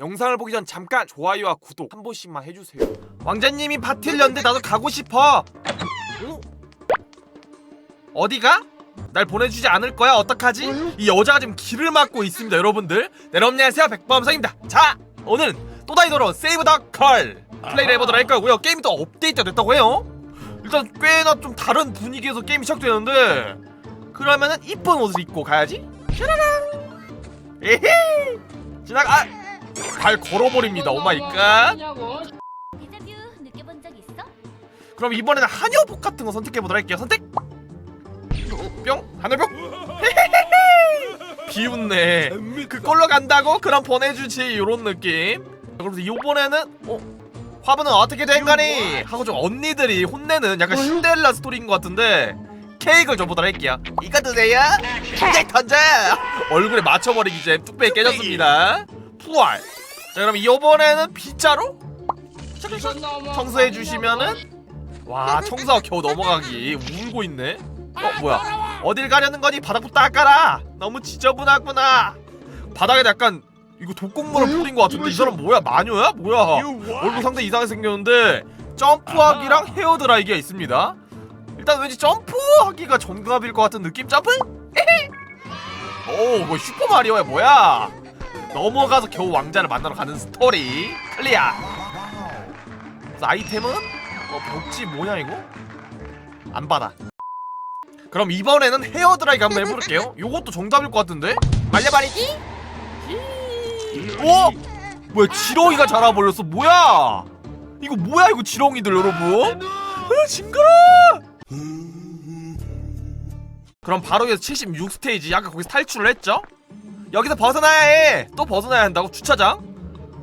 영상을 보기 전 잠깐 좋아요와 구독 한 번씩만 해주세요. 왕자님이 파티를 였는데 나도 가고 싶어. 어? 어디가? 날 보내주지 않을 거야? 어떡하지? 이 여자가 지금 길을 막고 있습니다, 여러분들. 네, 여러분 안녕하세요, 백범성입니다. 자, 오늘은 또다이 도로 세이브 더컬 플레이를 해보도록 할 거고요. 게임이 또 업데이트가 됐다고 해요. 일단 꽤나 좀 다른 분위기에서 게임이 시작되는데 그러면은 이쁜 옷을 입고 가야지. 샤라랑. 에헤. 지나가. 아, 발 걸어버립니다. 오 마이 갓. 데자뷰 느껴본 적 있어? 그럼 이번에는 한여복 같은 거 선택해 보도록 할게요. 선택. 뿅. 헤헤헤. 비웃네. 그걸로 간다고? 그럼 보내주지. 요런 느낌. 그래서 이번에는 어 화분은 어떻게 된 거니? 하고 좀 언니들이 혼내는 약간 신데렐라 스토리인 것 같은데 케이크를 줘보도록 할게요. 이거 드세요. 케이크 던져. 얼굴에 맞춰버리기 전 뚝배기 깨졌습니다. 푸알. 자 그럼 이번에는 빗자루? 청소해 주시면은 와 청소가 겨우 넘어가기 울고 있네. 어 뭐야? 어딜 가려는 거니? 바닥부터 닦아라. 너무 지저분하구나. 바닥에 약간 이거 독극물을 뿌린 것 같은데 이 사람 뭐야? 마녀야? 뭐야? 얼굴 상당히 이상하게 생겼는데 점프하기랑 헤어드라이기가 있습니다. 일단 왠지 점프하기가 정답일 것 같은 느낌? 점프? 오, 뭐 슈퍼 마리오야 뭐야? 넘어가서 겨우 왕자를 만나러 가는 스토리 클리어. 그래서 아이템은 어, 벽지 뭐냐 이거? 안 받아. 그럼 이번에는 헤어 드라이기 한번 해볼게요. 요것도 정답일 것 같은데? 말려버리기? 오! 뭐야 지렁이가 자라버렸어 뭐야? 이거 뭐야 이거 지렁이들 여러분? 아 징그러! 그럼 바로 여기서 76스테이지 아까 거기서 탈출을 했죠? 여기서 벗어나야 해! 또 벗어나야 한다고? 주차장?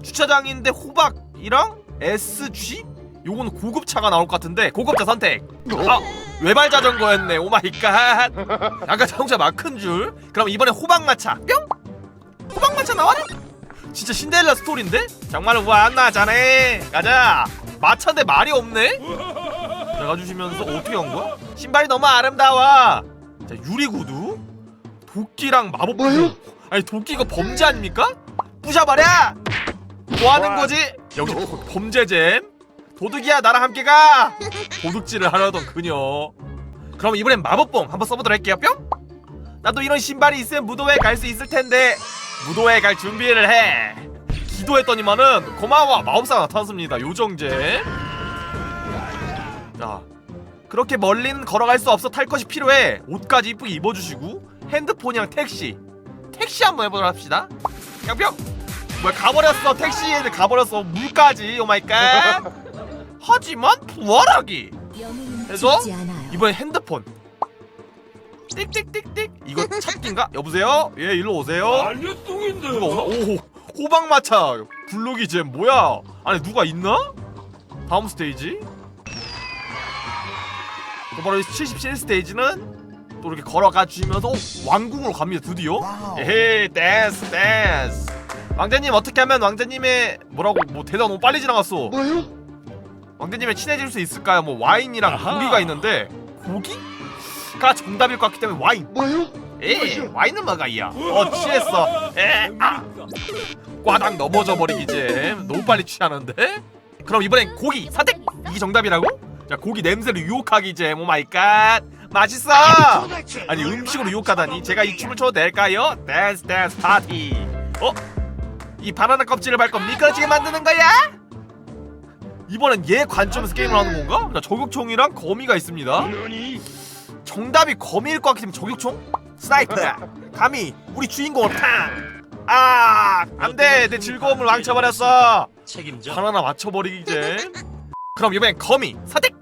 주차장인데 호박이랑 SG? 요거는 고급 차가 나올 것 같은데 고급차 선택. 아 외발 자전거였네. 오 마이 갓. 아까 자동차 막큰 줄. 그럼 이번에 호박마차. 뿅! 호박마차 나와라 진짜 신데렐라 스토리인데? 정말 우아하나자네. 가자. 마차인데 말이 없네? 자 가주시면서 어떻게 한 거야? 신발이 너무 아름다워. 자 유리 구두? 도끼랑 마법 뭐요? 아니 도끼가 범죄 아닙니까? 부셔버려! 뭐 하는 거지? 여기 범죄잼? 도둑이야 나랑 함께 가! 도둑질을 하려던 그녀. 그럼 이번엔 마법봉 한번 써보도록 할게요 뿅! 나도 이런 신발이 있으면 무도회 갈수 있을 텐데 무도회 갈 준비를 해! 기도했더니만은 고마워! 마법사가 나타났습니다 요정제. 자 그렇게 멀리는 걸어갈 수 없어 탈 것이 필요해. 옷까지 이쁘게 입어주시고 핸드폰이랑 택시 택시 한번 해보도록 합시다. 뿅뿅 뭐야 가버렸어. 택시에 가버렸어. 물까지 오마이갓. 하지만 부활하기. 않아요. 이번엔 핸드폰. 띡띡띡띡. 이거 찾기인가? 여보세요? 예 일로 오세요. 알려송인데 누가 오나? 오 호박마차. 블록이 쟤 뭐야? 아니 누가 있나? 다음 스테이지? 또 바로 77 스테이지는 또 이렇게 걸어가 주시면서 오, 왕궁으로 갑니다 드디어. 에헤이 댄스 댄스 왕자님 어떻게 하면 왕자님의 뭐라고 뭐 대답 너무 빨리 지나갔어. 뭐요? 왕자님의 친해질 수 있을까요? 뭐 와인이랑 아하. 고기가 있는데 고기가 정답일 것 같기 때문에 와인. 뭐요? 에 와인은 뭐가이야 어 취했어. 에아. 꽈당 넘어져 버리기 잼 너무 빨리 취하는데? 그럼 이번엔 고기 선택! 이게 정답이라고? 자 고기 냄새를 유혹하기 잼 오마이 갓 맛있어 아니 음식으로 유혹하다니 제가 이 춤을 춰도 될까요? 댄스 댄스 파티 어? 이 바나나 껍질을 밟고 미끄러지게 만드는 거야? 이번엔 얘 관점에서 게임을 하는 건가? 자 저격총이랑 거미가 있습니다? 정답이 거미일 것 같기 때문에 저격총? 스나이퍼야 감히 우리 주인공을 팡! 아 안돼 내 즐거움을 망쳐버렸어 책임져 바나나 맞춰버리기 이제 그럼 이번엔 거미 선택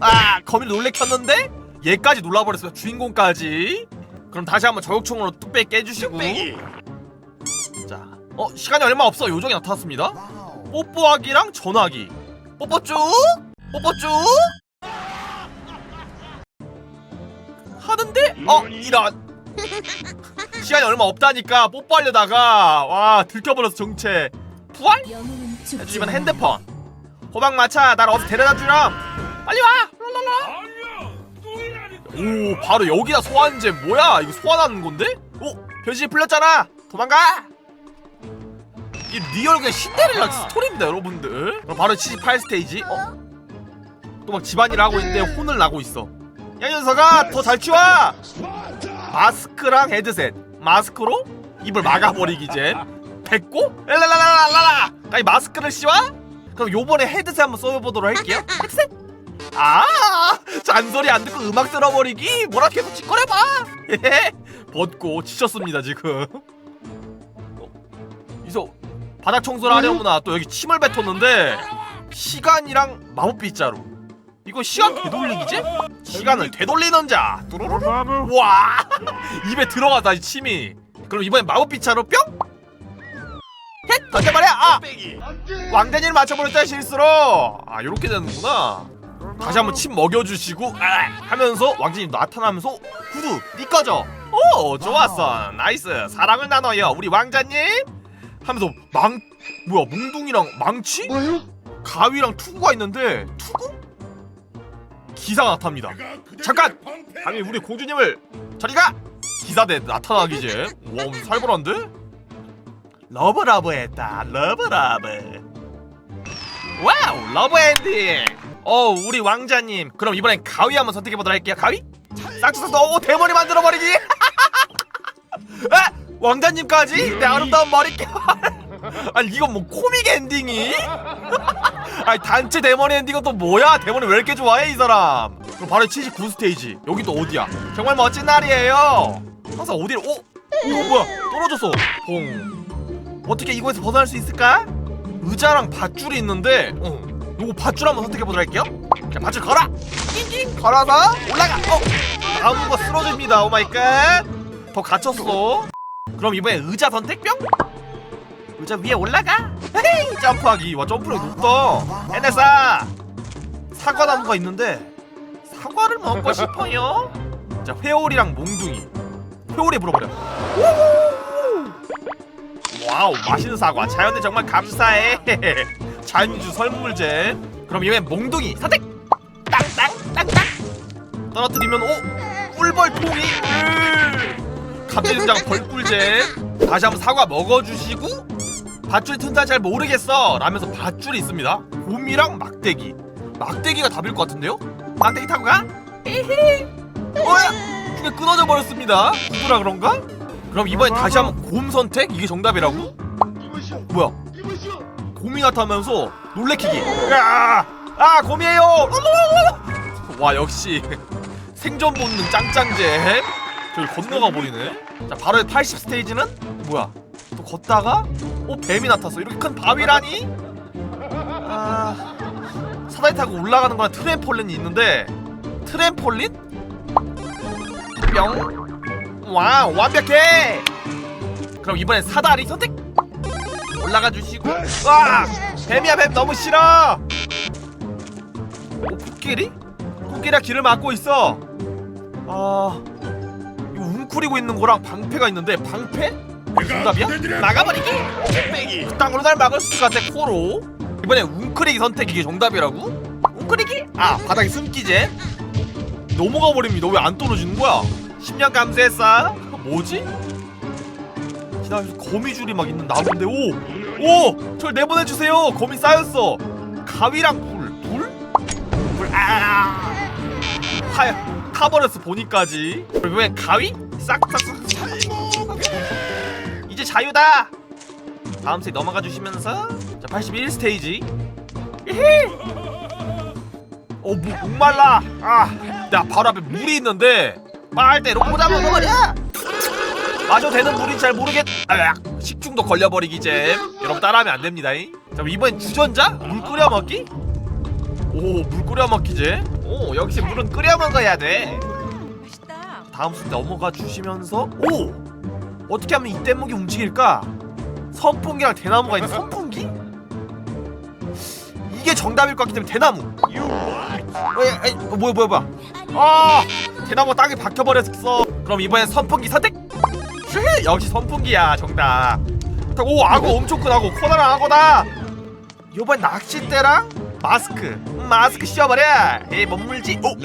아 거미를 놀래켰는데? 얘까지 놀라버렸어요 주인공까지. 그럼 다시 한번 저격총으로 뚝배기 깨주시고. 자, 어 시간이 얼마 없어. 요정이 나타났습니다. 뽀뽀하기랑 전화기. 뽀뽀 쭉 뽀뽀 쭉 하는데? 어 이런. 시간이 얼마 없다니까 뽀뽀하려다가. 와 들켜버려서 정체. 부활? 해주시면. 핸드폰. 호박마차 날 어디 데려다 주렴 빨리 와! 랄랄라! 오 바로 여기다 소환제 뭐야? 이거 소환하는 건데? 오 변신이 풀렸잖아! 도망가! 이 리얼 그냥 신데렐라 스토리입니다 여러분들. 그럼 바로 78 스테이지. 어? 또 막 집안일 하고 있는데 혼을 나고 있어. 야 녀석아 더 잘 치워! 마스크랑 헤드셋. 마스크로 입을 막아버리기 전 됐고? 랄랄랄랄랄라! 아니 마스크를 씌워? 그럼 요번에 헤드셋 한번 써보도록 할게요. 헤드셋 아 잔소리 안 듣고 음악 들어버리기? 뭐라 계속 짓거려봐. 벗고 지쳤습니다 지금. 어? 이소 바닥 청소를 하려구나. 또 여기 침을 뱉었는데 시간이랑 마법 빗자루 이거 시간 되돌리기지? 시간을 되돌리는 자. 뚜루루루. 와 입에 들어가다 이 침이. 그럼 이번엔 마법 빗자루 뿅! 헷! 던져버려 아! 왕자님을 맞춰버렸다 실수로. 아 요렇게 되는구나 다시 한번 침 먹여주시고 아, 하면서 왕자님 나타나면서 후드 띠꺼져 오 좋았어. 나이스. 사랑을 나눠요 우리 왕자님. 하면서 망 뭐야 몽둥이랑 망치? 뭐요? 가위랑 투구가 있는데 투구? 기사 나타납니다. 잠깐! 감히 우리 공주님을 저리가! 기사대 나타나기 전 와, 살벌한데? 러브러브 했다 러브러브. 와우 러브 엔딩 어 우리 왕자님. 그럼 이번엔 가위 한번 선택해보도록 할게요. 가위? 싹둑싹둑. 오 대머리 만들어버리기. 아 왕자님까지? 내 아름다운 머릿결 아니 이건 뭐 코믹 엔딩이? 아니 단체 대머리 엔딩은 또 뭐야? 대머리 왜 이렇게 좋아해 이 사람? 그럼 바로 79 스테이지. 여기 또 어디야? 정말 멋진 날이에요. 항상 어디를 어? 이거 뭐야? 떨어졌어. 봉 어떻게 이거에서 벗어날 수 있을까? 의자랑 밧줄이 있는데 어 요거 밧줄 한번 선택해보도록 할게요. 자 밧줄 걸어. 낑낑. 걸어서 올라가. 어 나무가 쓰러집니다. 오마이갓. 더 갇혔어. 그럼 이번에 의자 선택 뿅 의자 위에 올라가. 헤이 점프하기. 와 점프력 높다. 에네사 사과나무가 있는데 사과를 먹고 싶어요. 자 회오리랑 몽둥이. 회오리 물어버려 우후! 와우 맛있는 사과. 자연에 정말 감사해 자연주 설물제 그럼 이번엔 몽둥이 선택 땅땅땅땅 떨어뜨리면 오 꿀벌통이. 갑자기 등장 벌꿀제 다시 한번 사과 먹어주시고 밧줄 튼다 잘 모르겠어 라면서 밧줄이 있습니다 곰이랑 막대기 막대기가 답일 것 같은데요? 막대기 타고 가? 뭐야 중에 끊어져 버렸습니다 누구라 그런가? 그럼 이번엔 다시 한번 곰 선택? 이게 정답이라고? 뭐야. 곰이 나타나면서 놀래키기. 야! 아 곰이에요! 와 역시 생존 본능 짱짱제. 저기 건너가 버리네. 자 바로 80 스테이지는? 뭐야? 또 걷다가? 어 뱀이 나탔어. 이렇게 큰 바위라니? 아 사다리 타고 올라가는 거랑 트램폴린이 있는데 트램폴린? 뿅. 와우 완벽해! 그럼 이번엔 사다리 선택 올라가 주시고 와 뱀이야 뱀 너무 싫어 오 코끼리? 코끼리가 길을 막고 있어 아 이거 웅크리고 있는 거랑 방패가 있는데 방패? 정답이야? 막아버리기 빼기 땅으로 날 막을 수 같아 코로 이번에 웅크리기 선택 이게 정답이라고? 웅크리기? 아 바닥에 숨기제 넘어가 버립니다 왜 안 떨어지는 거야 10년 감수했어 뭐지? 지나가면서 거미줄이 막 있는 나무인데 오! 오! 절 내보내주세요 거미 쌓였어 가위랑 불 불? 불 아! 하 타버렸어 보니까지 왜 가위? 싹 싹 싹 이제 자유다 다음 스테이지 넘어가 주시면서 자 81 스테이지 히히 어뭐 목말라 아나 바로 앞에 물이 있는데 빨대로 꽂아 먹어버려 마셔도 되는 물인지 잘 모르겠. 아, 식중독 걸려버리기 잼. 여러분 따라하면 안 됩니다. 자 이번엔 주전자 물 끓여 먹기. 오 물 끓여 먹기 잼. 오 역시 물은 끓여 먹어야 돼. 다음 순 넘어가 주시면서 오 어떻게 하면 이 뗏목이 움직일까? 선풍기랑 대나무가 있는 선풍기? 이게 정답일 것 같기 때문에 대나무. 어, 야, 아이, 어, 뭐야 뭐야 뭐야. 아 대나무 땅에 박혀버렸어. 그럼 이번엔 선풍기 선택. 슈, 역시 선풍기야 정답. 오 악어 엄청 큰 악어 코나랑 악어다. 이번 낚싯대랑 마스크. 음, 마스크 씌워버려. 에이 뭔 물지? 오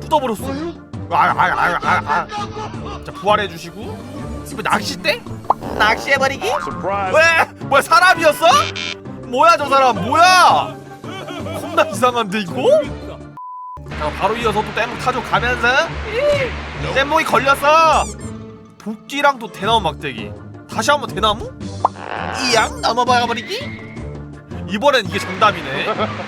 뜯어버렸어. 뭐요? 아, 아, 아, 아, 아. 자 부활해 주시고 이거 낚싯대? 낚시해버리기 왜 뭐야 사람이었어 뭐야 저 사람 뭐야 겁나 이상한데 이거 자 바로 이어서 또 땜목 타조 가면서 이, 땜목이 걸렸어 도끼랑 또 대나무 막대기. 다시 한번 대나무? 이양 넘어봐 버리기? 이번엔 이게 정답이네.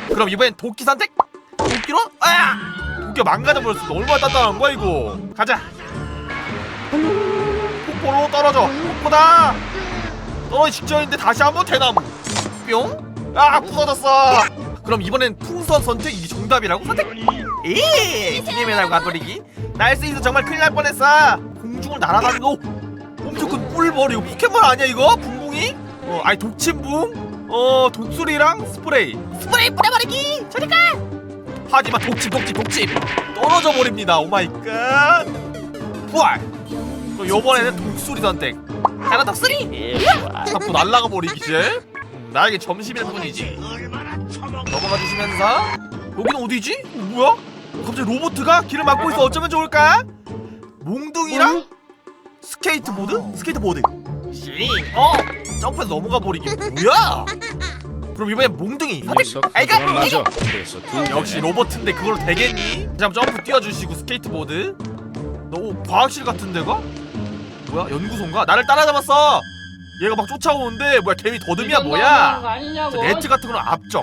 그럼 이번엔 도끼 선택? 도끼로? 아! 도끼가 망가져 버렸어. 얼마나 단단한 거야 이거? 가자. 폭포로 떨어져. 폭포다! 떨어지 직전인데 다시 한번 대나무. 뿅 아 부서졌어. 그럼 이번엔 풍선 선택 이게 정답이라고 선택? 에이 팀의 날 가버리기. 날 수 있어. 정말 큰일 날 뻔했어 공중을 오 엄청 큰 뿔벌이. 이거 포켓몬 아니야 이거? 붕붕이? 어 아니 독침붕? 어 독수리랑 스프레이. 스프레이 뿌려버리기! 저리 가! 하지만 독침 독침 독침! 떨어져 버립니다. 오마이갓! 부활! 그럼 요번에는 독수리 선택. 가라 독수리? 자꾸 날라가 버리기 이제? 음, 나에게 점심일 뿐이지? 넘어가 주시면서? 여기는 어디지? 어, 뭐야? 갑자기 로보트가 길을 막고 있어. 어쩌면 좋을까? 몽둥이랑 스케이트보드? 스케이트보드 싱! 어! 점프해서 넘어가 버리기 뭐야? 그럼 이번엔 몽둥이 선택! 아이가! 아이가! 그래서 두 역시 로봇인데 그걸로 되겠니? 그럼 점프 뛰어주시고 스케이트보드 너 어, 과학실 같은 데가? 뭐야 연구소인가? 나를 따라잡았어 얘가 막 쫓아오는데 뭐야 개미 더듬이야 뭐야 자, 네트 같은 거는 앞정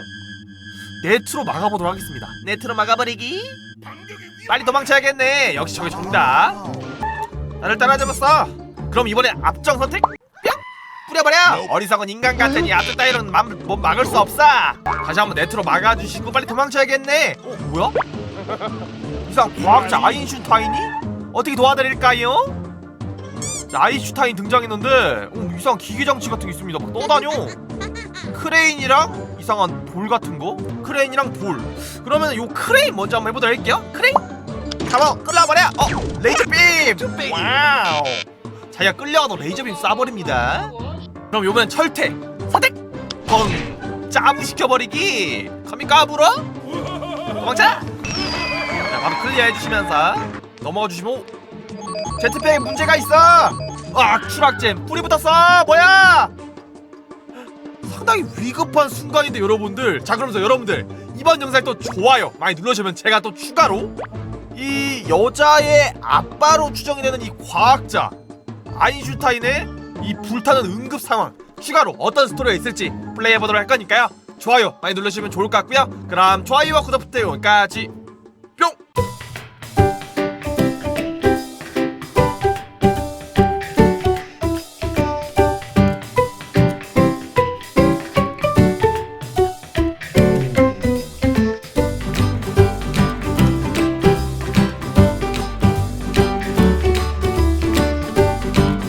네트로 막아보도록 하겠습니다 네트로 막아버리기 빨리 도망쳐야겠네. 역시 저게 정답. 나를 따라잡았어. 그럼 이번에 앞정 선택? 뿅! 뿌려버려! 어리석은 인간 같으니 앞쪽 따위로는 막, 뭐 막을 수 없어. 다시 한번 네트로 막아주시고 빨리 도망쳐야겠네. 어 뭐야? 이상 과학자 아인슈타인이? 어떻게 도와드릴까요? 자, 아인슈타인 등장했는데 어, 이상한 기계장치 같은 게 있습니다. 막 떠다녀. 크레인이랑 이상한 돌 같은 거? 크레인이랑 돌. 그러면 요 크레인 먼저 한번 해보도록 할게요. 크레인 가만 끌어버려! 어 레이저 빔! 와우! 자기가 끌려가도 레이저 빔 쏴버립니다. 그럼 요번엔 철퇴 선택 뻥 짜부 시켜버리기. 감히 까불어? 도망쳐! 자 바로 클리어 해주시면서 넘어가 주시면 오, 제트팩에 문제가 있어! 아 추락잼 뿌리 붙었어! 뭐야! 상당히 위급한 순간인데 여러분들. 자 그러면서 여러분들 이번 영상 또 좋아요 많이 눌러주시면 제가 또 추가로 이 여자의 아빠로 추정이 되는 이 과학자 아인슈타인의 이 불타는 응급 상황 추가로 어떤 스토리가 있을지 플레이해보도록 할 거니까요. 좋아요 많이 눌러주시면 좋을 것 같고요. 그럼 좋아요와 구독 부탁드려요 여기까지